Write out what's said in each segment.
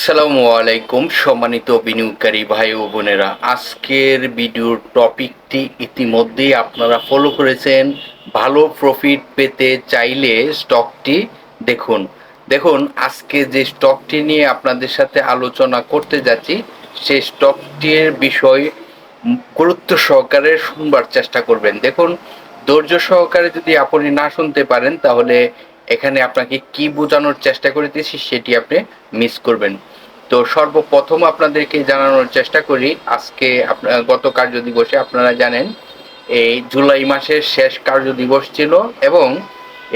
আসসালামু আলাইকুম, সম্মানিত বিনিয়োগকারী ভাই ও বোনেরা। আজকের ভিডিওর টপিকটি ইতিমধ্যেই আপনারা ফলো করেছেন। ভালো প্রফিট পেতে চাইলে স্টকটি দেখুন। দেখুন, আজকে যে স্টকটি নিয়ে আপনাদের সাথে আলোচনা করতে যাচ্ছি সেই স্টকটির বিষয় গুরুত্ব সহকারে শুনবার চেষ্টা করবেন। দেখুন, ধৈর্য সহকারে যদি আপনি না শুনতে পারেন, তাহলে এখানে আপনাকে কি বোঝানোর চেষ্টা করিতেছি সেটি আপনি মিস করবেন। তো সর্বপ্রথম আপনাদেরকে জানানোর চেষ্টা করি, আজকে আপনার গত কার্য দিবসে আপনারা জানেন, এই জুলাই মাসের শেষ কার্য দিবস ছিল এবং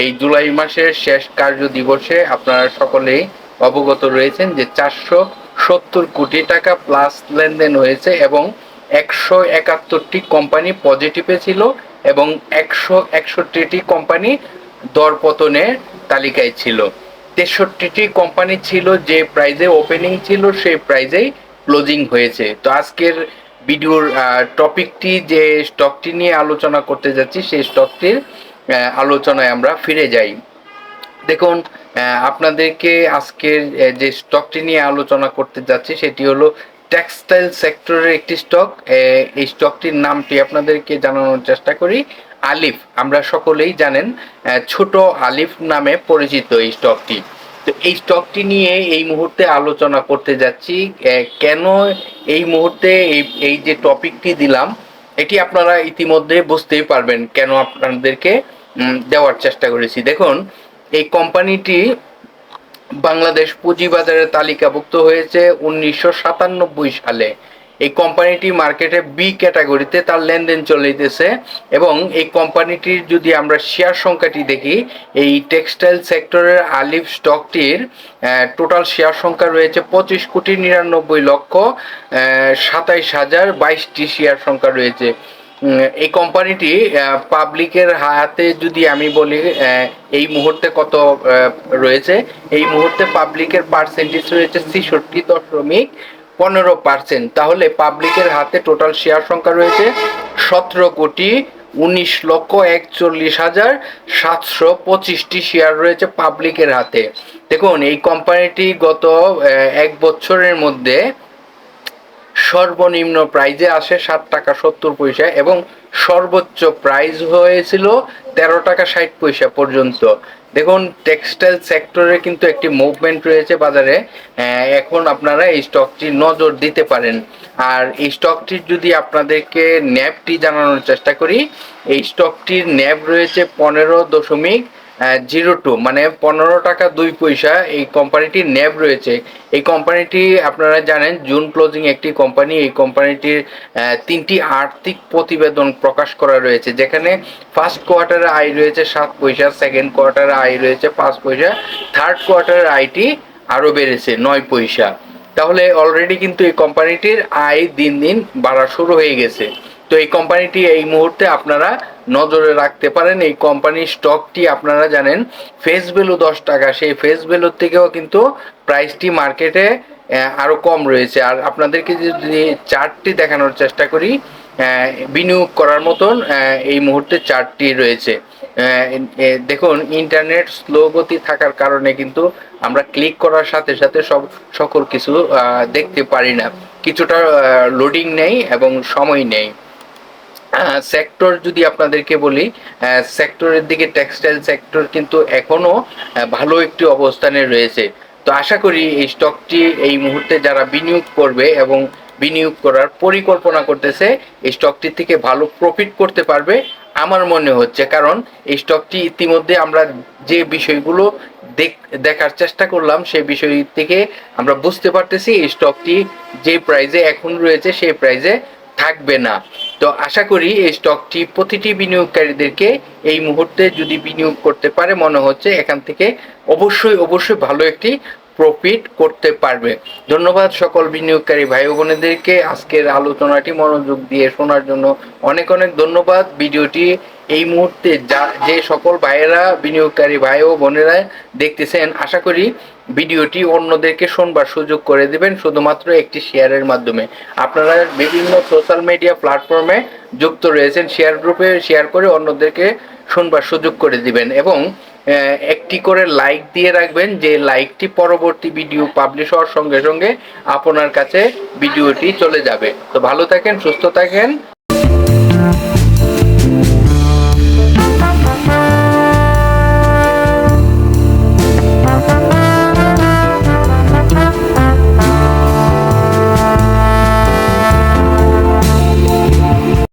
এই জুলাই মাসের শেষ কার্য দিবসে আপনারা সকলেই অবগত রয়েছেন যে চারশো সত্তর কোটি টাকা প্লাস লেনদেন হয়েছে এবং একশো একাত্তরটি কোম্পানি পজিটিভে ছিল এবং একশো একষট্টিটি কোম্পানি দরপতনের তালিকায় ছিল। তেষট্টিটি কোম্পানি ছিল, যে প্রাইজে ওপেনিং ছিল, সেই প্রাইজেই ক্লোজিং হয়েছে। তো আজকের ভিডিওর টপিকটি যে স্টকটি নিয়ে আলোচনা করতে যাচ্ছি, সেই স্টকটির আলোচনায় আমরা ফিরে যাই। দেখুন আপনাদেরকে আজকের যে স্টকটি নিয়ে আলোচনা করতে যাচ্ছি, সেটি হলো টেক্সটাইল সেক্টরের একটি স্টক এই স্টকটির নামটি আপনাদেরকে জানানোর চেষ্টা করি। আলিফ। আমরা সকলেই জানেন ছোট আলিফ নামে পরিচিত এই স্টকটি তো এই স্টকটি নিয়ে এই মুহূর্তে আলোচনা করতে যাচ্ছি কেন এই মুহূর্তে এই এই যে টপিকটি দিলাম, এটি আপনারা ইতিমধ্যে বুঝতেই পারবেন কেন আপনাদেরকে দেওয়ার চেষ্টা করেছি। দেখুন, এই কোম্পানিটি বাংলাদেশ পুঁজিবাজারে তালিকাভুক্ত হয়েছে উনিশশো সাতানব্বই সালে। এই কোম্পানিটি মার্কেটে বি ক্যাটাগরিতে তার লেনদেন চলিতেছে এবং এই কোম্পানিটির যদি আমরা শেয়ার সংখ্যাটি দেখি, এই টেক্সটাইল সেক্টরের আলিফ স্টকটির টোটাল শেয়ার সংখ্যা রয়েছে পঁচিশ কোটি নিরানব্বই লক্ষ সাতাইশ হাজার বাইশটি শেয়ার সংখ্যা রয়েছে। এই কোম্পানিটি পাবলিকের হাতে যদি আমি বলি এই মুহূর্তে কত রয়েছে? এই মুহূর্তে পাবলিকের পার্সেন্টেজ রয়েছে ছেষট্টি দশমিক পনেরো পার্সেন্ট তাহলে পাবলিকের হাতে টোটাল শেয়ার সংখ্যা রয়েছে সতেরো কোটি উনিশ লক্ষ একচল্লিশ হাজার সাতশো পঁচিশটি শেয়ার রয়েছে পাবলিকের হাতে। দেখুন, এই কোম্পানিটি গত এক বছরের মধ্যে সর্বনিম্ন প্রাইজে আসে সাত টাকা সত্তর পয়সা এবং সর্বোচ্চ প্রাইস হয়েছিল তেরো টাকা ষাট পয়সা পর্যন্ত। দেখুন টেক্সটাইল সেক্টরে কিন্তু একটি মুভমেন্ট রয়েছে বাজারে। এখন আপনারা এই স্টকটি নজর দিতে পারেন। আর এই স্টকটির যদি আপনাদেরকে ন্যাবটি জানানোর চেষ্টা করি, এই স্টকটির ন্যাব রয়েছে পনেরো দশমিক জিরো টু মানে পনেরো টাকা দুই পয়সা এই কোম্পানিটির ন্যাব রয়েছে। এই কোম্পানিটি আপনারা জানেন জুন ক্লোজিং একটি কোম্পানি এই কোম্পানিটির তিনটি আর্থিক প্রতিবেদন প্রকাশ করা রয়েছে, যেখানে ফার্স্ট কোয়ার্টারে আয় রয়েছে সাত পয়সা সেকেন্ড কোয়ার্টারে আয় রয়েছে পাঁচ পয়সা থার্ড কোয়ার্টারের আয়টি আরও বেড়েছে নয় পয়সা। তাহলে অলরেডি কিন্তু এই কোম্পানিটির আয় দিন দিন বাড়া শুরু হয়ে গেছে। তো এই কোম্পানিটি এই মুহূর্তে আপনারা নজরে রাখতে পারেন। এই কোম্পানির স্টকটি আপনারা জানেন ফেস ভ্যালু দশ টাকা। সেই ফেস ভ্যালুর থেকেও কিন্তু প্রাইসটি মার্কেটে আরও কম রয়েছে। আর আপনাদেরকে যদি চার্টটি দেখানোর চেষ্টা করি বিনিয়োগ করার মতন এই মুহূর্তে চার্টটি রয়েছে। দেখুন ইন্টারনেট স্লো গতি থাকার কারণে কিন্তু আমরা ক্লিক করার সাথে সাথে সব, সকল কিছু দেখতে পারি না। কিছুটা লোডিং নেই এবং সময় নেই। সেক্টর যদি আপনাদেরকে বলি সেক্টরের দিকে টেক্সটাইল সেক্টর কিন্তু এখনও ভালো একটি অবস্থানে রয়েছে। তো আশা করি এই স্টকটি এই মুহূর্তে যারা বিনিয়োগ করবে এবং বিনিয়োগ করার পরিকল্পনা করতেছে, এই স্টকটি থেকে ভালো প্রফিট করতে পারবে আমার মনে হচ্ছে। কারণ এই স্টকটি ইতিমধ্যে আমরা যে বিষয়গুলো দেখ- দেখার চেষ্টা করলাম সেই বিষয় থেকে আমরা বুঝতে পারতেছি এই স্টকটি যে প্রাইজে এখন রয়েছে, সেই প্রাইজে থাকবে না। তো আশা করি এই স্টকটি প্রতিটি বিনিয়োগকারীদেরকে এই মুহূর্তে যদি বিনিয়োগ করতে পারে, মনে হচ্ছে এখান থেকে অবশ্যই অবশ্যই ভালো একটি প্রফিট করতে পারবে। ধন্যবাদ সকল বিনিয়োগকারী ভাই বোনেদেরকে। আজকের আলোচনাটি মনোযোগ দিয়ে শোনার জন্য অনেক অনেক ধন্যবাদ। ভিডিওটি এই মুহূর্তে যা, যে সকল ভাইয়েরা, বিনিয়োগকারী ভাই ও বোনেরা দেখতেছেন, আশা করি ভিডিওটি অন্যদেরকে শোনবার সুযোগ করে দেবেন, শুধুমাত্র একটি শেয়ারের মাধ্যমে। আপনারা বিভিন্ন সোশ্যাল মিডিয়া প্ল্যাটফর্মে যুক্ত রয়েছেন শেয়ার গ্রুপে শেয়ার করে অন্যদেরকে শুনবার সুযোগ করে দিবেন এবং একটি করে লাইক দিয়ে রাখবেন, যে লাইকটি পরবর্তী ভিডিও পাবলিশ হওয়ার সঙ্গে সঙ্গে আপনার কাছে ভিডিওটি চলে যাবে। তো ভালো থাকেন, সুস্থ থাকেন।